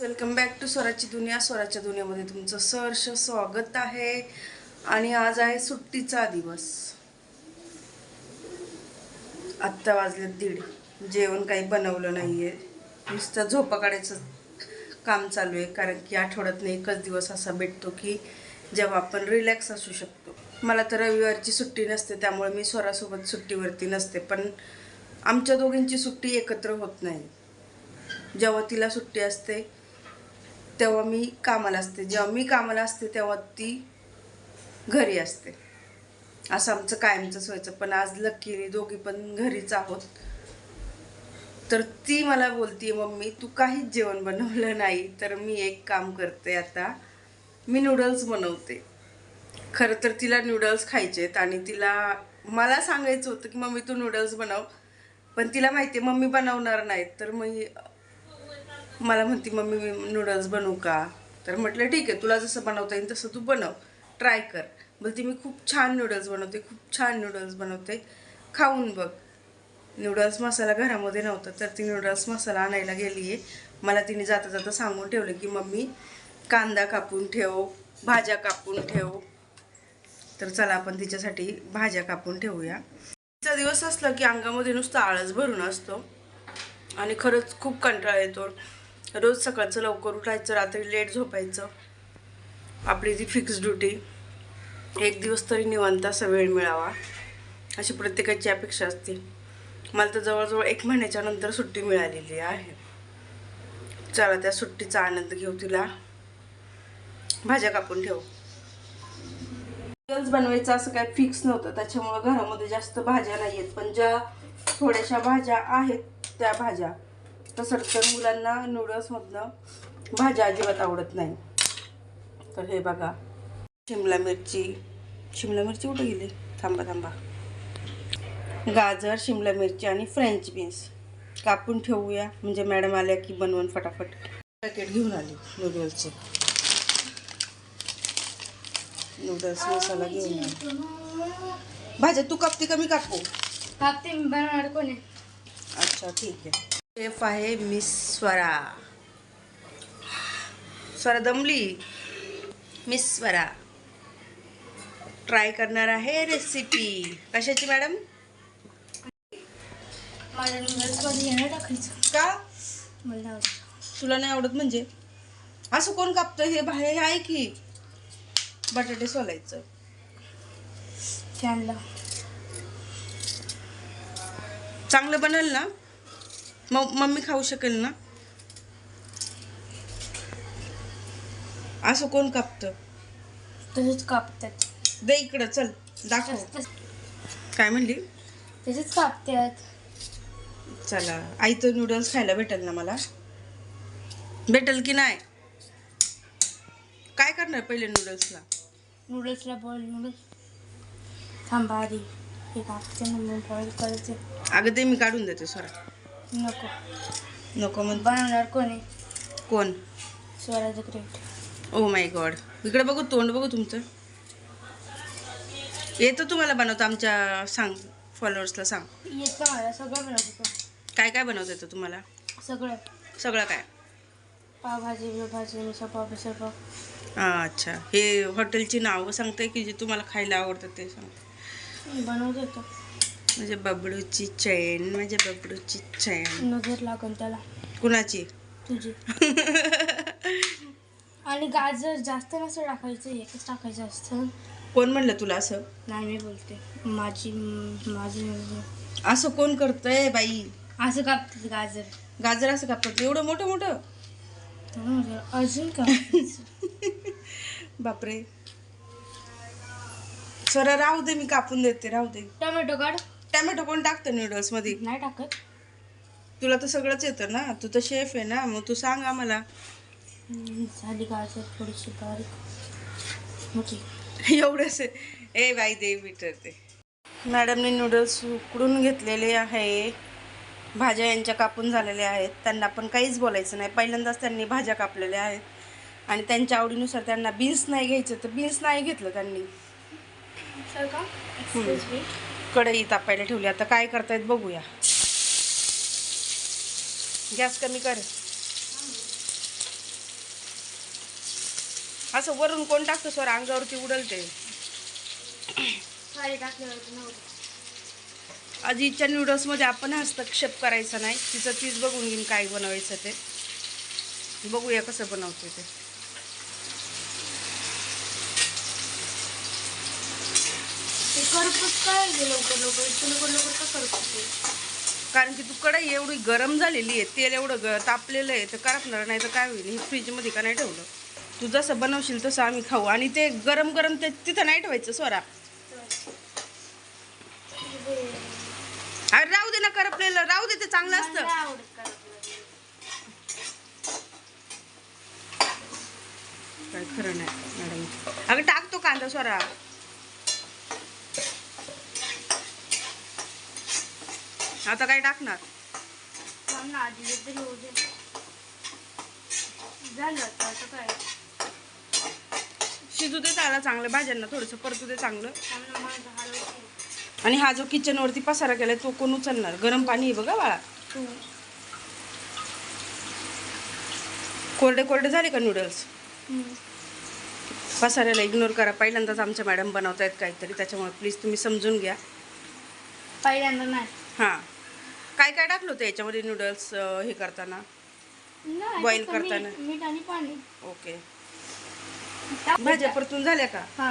Welcome back to स्वराची दुनिया. स्वराच्या दुनियामध्ये तुमचं सहर्ष स्वागत आहे. आणि आज आहे सुट्टीचा दिवस. आत्ता वाजले दीड. जेवण काही बनवलं नाही आहे नुसतं झोपा काढायचं काम चालू आहे. कारण की आठवड्यातनं एकच दिवस असा भेटतो की जेव्हा आपण रिलॅक्स असू शकतो. मला तर रविवारची सुट्टी नसते त्यामुळे मी स्वरासोबत सुट्टीवरती नसते. पण आमच्या दोघींची सुट्टी एकत्र होत नाही. जेव्हा तिला सुट्टी असते तेव्हा मी कामाला असते. जेव्हा मी कामाला असते तेव्हा ती घरी असते. असं आमचं कायमचंच व्हायचं. पण आज लक्कीने दोघी पण घरीच आहोत. तर ती मला बोलती मम्मी तू काहीच जेवण बनवलं नाही तर मी एक काम करते आता. मी नूडल्स बनवते. खरं तर तिला नूडल्स खायचे आहेत आणि तिला मला सांगायचं होतं की मम्मी तू नूडल्स बनव. पण तिला माहिती आहे मम्मी बनवणार नाहीत. तर मी मला म्हणती मम्मी नूडल्स बनवू का? तर म्हटलं ठीक आहे तुला जसं बनवता येईल तसं तू बनव ट्राय कर. बोलते मी खूप छान नूडल्स बनवते खूप छान नूडल्स बनवते खाऊन बघ. नूडल्स मसाला घरामध्ये नव्हता तर ती नूडल्स मसाला आणायला गेली आहे मला तिने जाता जाता सांगून ठेवलं की मम्मी कांदा कापून ठेव भाज्या कापून ठेव. तर चला आपण तिच्यासाठी भाज्या कापून ठेवूया. तिचा दिवस असला की अंगामध्ये नुसतं आळस भरून असतो. आणि खरंच खूप कंटाळा येतो. रोज सकाळचं लवकर उठायचं रात्री लेट झोपायचं. आपली ती फिक्स ड्युटी एक दिवस तरी निवांत असा वेळ मिळावा. अशी प्रत्येकाची अपेक्षा असते. मला तर जवळजवळ एक महिन्याच्या नंतर सुट्टी मिळालेली आहे. चला त्या सुट्टीचा आनंद घेऊ तिला. भाज्या कापून ठेव. नूडल्स बनवायचं असं काय फिक्स नव्हतं. त्याच्यामुळं घरामध्ये जास्त भाज्या नाही आहेत पण ज्या थोड्याशा भाज्या आहेत त्या भाज्या तर मुलांना नूडल्समधनं भाज्या अजिबात आवडत नाही. तर हे बघा. शिमला मिरची. शिमला मिरची कुठे गेली? थांबा थांबा. गाजर शिमला मिरची आणि फ्रेंच बीन्स कापून ठेवूया. म्हणजे मॅडम आल्या की बनवून फटाफट. पॅकेट घेऊन आली नूडल्सचे नूडल्स मसाला घेऊन आली. भाज्या तू कापते का मी कापू? कापते मी. बनवणार कोण अच्छा ठीक आहे. शेफ आहे मिस स्वरा स्वरा दमली मिस स्वरा ट्राय करणार आहे रेसिपी कशाची मॅडम माझ्या टाकायचं? का? मला तुला नाही आवडत म्हणजे? असं कोण कापतं? हे बाहेर हे आहे की? बटाटे सोलायचं. चांगलं बनल ना? मग मम्मी खाऊ शकेल ना? असं कोण कापतं? तसेच कापतात. दे इकडं चल दाखव. काय म्हणली? तसेच कापतात. चला आई तर नूडल्स खायला भेटेल ना मला? भेटेल की नाही? काय करणार पहिले नूडल्सला नूडल्सला बॉईल नूडल्स थांबा आधी. हे कापते ना मग बॉईल करायचे. अगं ते मी काढून देते सोरा नको. नको मग बनवणार कोण? कोण? Swaraj great oh my god इकडे बघू तोंड बघू तुमचं. येतं तुम्हाला बनवतं आमच्या सांग फॉलोअर्सला सांग. येतं मला सगळं बनवत काय काय बनवता येतं तुम्हाला? सगळं. सगळं काय? पावभाजी बिवभाजी मिसळपाव मिसळपाव. अच्छा. हे हॉटेलची नावं सांगताय की जे तुम्हाला खायला आवडतं ते सांग. बनवत होतं म्हणजे बबडूची चैन म्हणजे बबडूची चैन. नजर लागल त्याला. कुणाची? तुझी. आणि गाजर जास्त नसतं टाकायचं एकच टाकायचं असतं. कोण म्हणलं तुला असं? नाही मी बोलते. माझी माझी. असं कोण करतंय बाई? असं कापतात गाजर. गाजर असं कापतात. एवढं मोठं मोठं? तर अजून का बापरे. सर राहू दे मी कापून देते राहू दे. टोमॅटो काढ. टॅमॅटो कोण टाकतं नूडल्समध्ये? नाही टाकत. तुला तर सगळंच येतं ना? तू तर शेफ आहे ना? मग तू सांग आम्हाला. झाली गाजर थोडीशी बारीक? मोठी. एवढंच. ए बाई दे विचारते मॅडमने नूडल्स उकडून घेतलेले आहे. भाज्या यांच्या कापून झालेल्या आहेत. त्यांना पण काहीच बोलायचं नाही. पहिल्यांदाच त्यांनी भाज्या कापलेल्या आहेत. आणि त्यांच्या आवडीनुसार त्यांना बीन्स नाही घ्यायचं. तर बीन्स नाही घेतलं त्यांनी. सर. कढई तापायला ठेवली. आता काय करतायत बघूया. गॅस कमी कर. असं वरून कोण टाकतं स्वर? अंगावरती उडलते. आजीच्या नूडल्समध्ये आपण हस्तक्षेप करायचा नाही. तिचं तीच बघून घेईन काय बनवायचं ते. बघूया कसं बनवते ते. ते करपत काय लवकर लवकर इतकं लवकर लवकर का करपत ते कारण की तू कढई एवढी गरम झालेली आहे तेल एवढं ग तापलेलं आहे तर करपणार नाही तर काय होईल? हे फ्रीजमध्ये का नाही ठेवलं? तू जसं बनवशील तसं आम्ही खाऊ. आणि ते गरम गरम ते तिथं नाही ठेवायचं स्वरा अरे राहू दे ना करपलेलं राहू दे ते चांगलं असतं. काय खरं नाही मॅडम. अगं टाकतो कांदा स्वरा आता काय टाकणार? शिजू दे त्याला चांगलं भाज्यांना थोडंसं परतू दे चांगलं. आणि हा जो किचनवरती पसारा केलाय तो कोण उचलणार? गरम पाणी आहे बघा बाळा. कोरडे कोरडे झाले का नूडल्स. पसाऱ्याला इग्नोर करा. पहिल्यांदाच आमच्या मॅडम बनवत आहेत काहीतरी त्याच्यामुळे प्लीज तुम्ही समजून घ्या. पहिल्यांदा नाही. हां. काय काय टाकलं होतं याच्यामध्ये नूडल्स हे करताना? फक्त करताना. मीठ- आणि पाणी. ओके. भाज्या परतून झाल्या का? हा.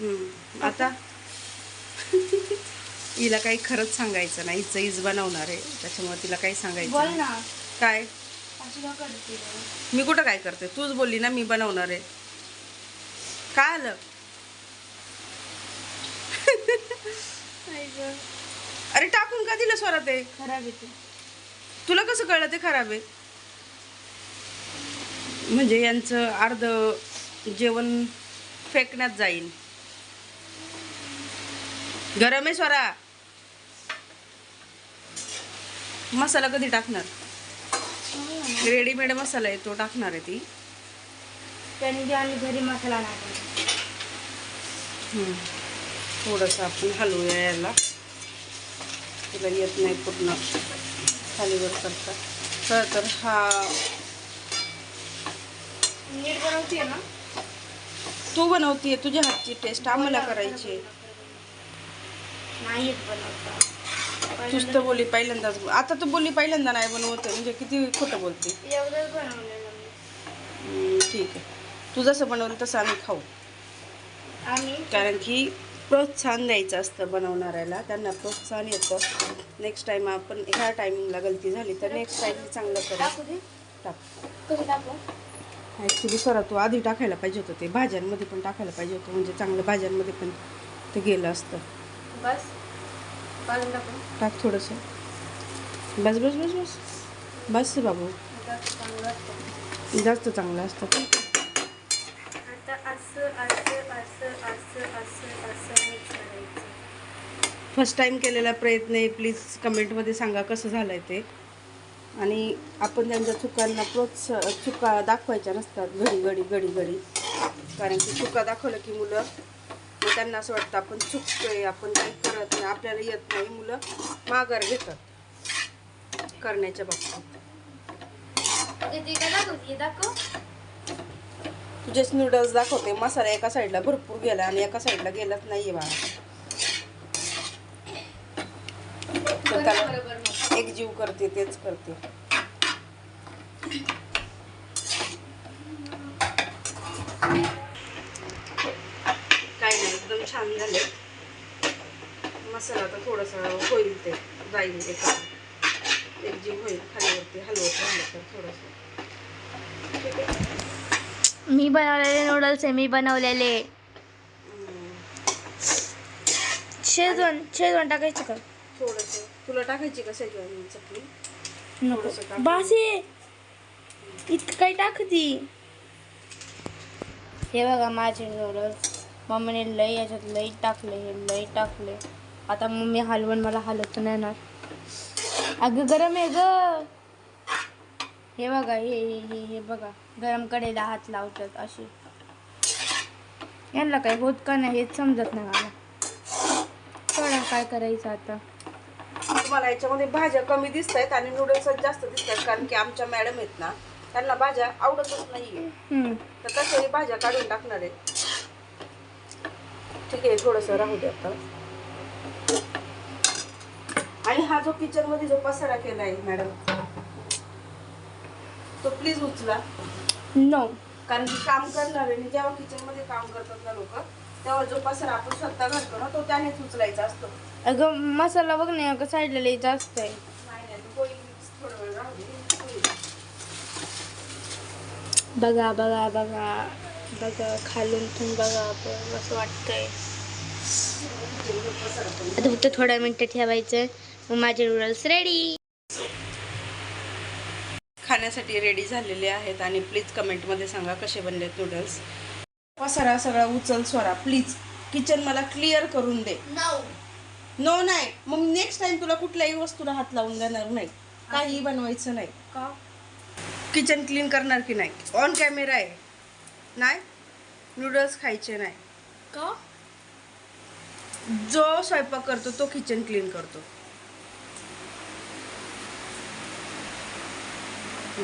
हम्म. आता? हिला काही खरंच सांगायचं नाही. हिचं हीच बनवणार आहे. त्याच्यामुळे तिला काही सांगायचं बोल नाही. ना. काय? मी कुठं काय करते? तूच बोलली ना मी बनवणार आहे. काय आलं? अरे टाकून का दिलं स्वरा ते खराब येते तुला कसं कळलं ते खराब आहे? म्हणजे यांचं अर्ध जेवण फेकण्यात जाईल. गरम आहे स्वरा. मसाला कधी टाकणार? रेडीमेड मसाला आहे तो टाकणार आहे ती. त्याने आम्ही घरी मसाला हम्म. थोडंसं आपण हलवूया याला. तुला येत नाही पूर्ण. खालीवर करता. तर तर हा. नीट बनवते ना? तू बनवतीये तुझ्या हातची टेस्ट आम्हाला करायची. नाही बनवता. तूच तर बोली पहिल्यांदाच. आता तू बोलली पहिल्यांदा नाही बनवत म्हणजे किती खोटं बोलते? ठीक आहे. तू जसं बनवलं तसं आम्ही खाऊ. कारण की प्रोत्साहन द्यायचं असतं बनवणाऱ्याला. त्यांना प्रोत्साहन येतं. नेक्स्ट टाईम आपण ह्या टायमिंगला गलती झाली तर नेक्स्ट टाईम चांगलं करू टाकू ॲक्च्युली सरा तू आधी टाकायला पाहिजे होतं. ते भाज्यांमध्ये पण टाकायला पाहिजे होतं. म्हणजे चांगलं भाज्यांमध्ये पण ते गेलं असतं. बस. टाकू. टाक थोडंसं. बस बस बस बस. बस बाबू. जास्त चांगलं असतं जास्त चांगलं असतं ते. आता असं असं असं असं असं असं मिक्स करायचं फर्स्ट टाईम केलेला प्रयत्न आहे. प्लीज कमेंटमध्ये सांगा कसं झालं आहे ते. आणि आपण त्यांच्या चुकांना प्रोत्साह चुका दाखवायच्या नसतात घडी घडी घडी घडी. कारण की चुका दाखवलं की मुलं मग त्यांना असं वाटतं आपण चुकतोय आपण काही करत नाही आपल्याला येत नाही मुलं माघार घेतात करण्याच्या बाबतीत. तुझेच नूडल्स दाखवते. मसाला एका साईडला भरपूर गेला आणि एका साईडला गेलाच नाहीये बाळा. बरोबर एक जीव करते तेच करते. काय नाही एकदम छान झाले. मसाला तर थोडासा होईल ते जाईल एका एक जीव होईल खालीवरती हलवत राहिलं तर थोडंसं. मी बनवलेले नूडल्स आहे मी बनवलेले. शेजवान शेजवान टाकायचं का? थोडंसं. तुला टाकायची का शेजवान चटणी नको. बासे! इतकं काय टाकती. हे बघा माझे नूडल्स मम्मीने लई याच्यात लई टाकले हे लई टाकले. आता मम्मी हलवून मला हलत नाही येणार. अगं गरम आहे ग. हे बघा हे हे हे हे बघा. गरम कडेला हात लावतात अशी यांना काही होत का नाही हेच समजत नाही मला. कळा काय करायचं आता? तुम्हाला याच्यामध्ये भाज्या कमी दिसत आहेत आणि नूडल्स जास्त दिसत आहेत कारण की आमच्या मॅडम आहेत ना त्यांना भाज्या आवडतच नाहीये. तर तसे भाज्या काढून टाकणार आहे ठीक आहे थोडंसं राहू दे आता. आणि हा जो किचनमध्ये जो पसारा केलाय मॅडम तो प्लीज उचला. नो कारण की काम करणारे आणि जेव्हा किचनमध्ये काम करतात ना लोक तेव्हा जो पसारा आपण स्वतः घालतो ना तो त्यानेच उचलायचा असतो. अगं मसाला बघ नाही अगं साईडला लई जास्त आहे. बघा बघा बघा. बघा खालून पण बघा आपण असं वाटतंय. आता फक्त थोड्या मिनटं ठेवायचं. मग माझे नूडल्स रेडी खाण्यासाठी रेडी झालेले आहेत आणि प्लीज कमेंटमध्ये सांगा कसे बनलेत नूडल्स पसारा सगळा उचल स्वरा प्लीज किचन मला क्लिअर करून दे. नो नाही. मग नेक्स्ट टाइम तुला कुठल्याही वस्तूला हात लावून देणार नाही. काही बनवायचं नाही. का? किचन क्लीन करणार की नाही? ऑन कॅमेरा आहे. नाही? नूडल्स खायचे नाही. का? जो स्वयंपाक करतो तो किचन क्लीन करतो.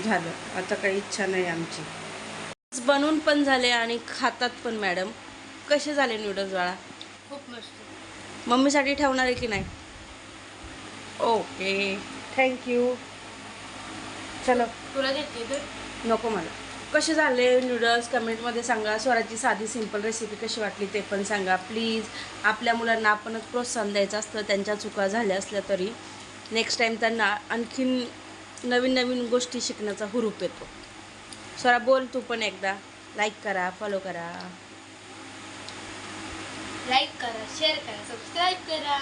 झालं. आता काही इच्छा नाही आमची. बनवून पण झाले आणि खातात पण मॅडम कसे झाले नूडल्स बाळा? खूप मस्त. मम्मीसाठी ठेवणार आहे की नाही? ओके थँक्यू चलो. तुला देते तर नको मला. कसे झाले नूडल्स कमेंटमध्ये सांगा. स्वराची साधी सिंपल रेसिपी कशी वाटली ते पण सांगा. प्लीज आपल्या मुलांना आपणच प्रोत्साहन द्यायचं असतं त्यांच्या चुका झाल्या असल्या तरी. नेक्स्ट टाईम त्यांना आणखीन नवीन नवीन गोष्टी शिकण्याचा हुरूप येतो. स्वरा बोल तू पण एकदा. लाईक करा फॉलो करा. लाईक करा शेअर करा सबस्क्राईब करा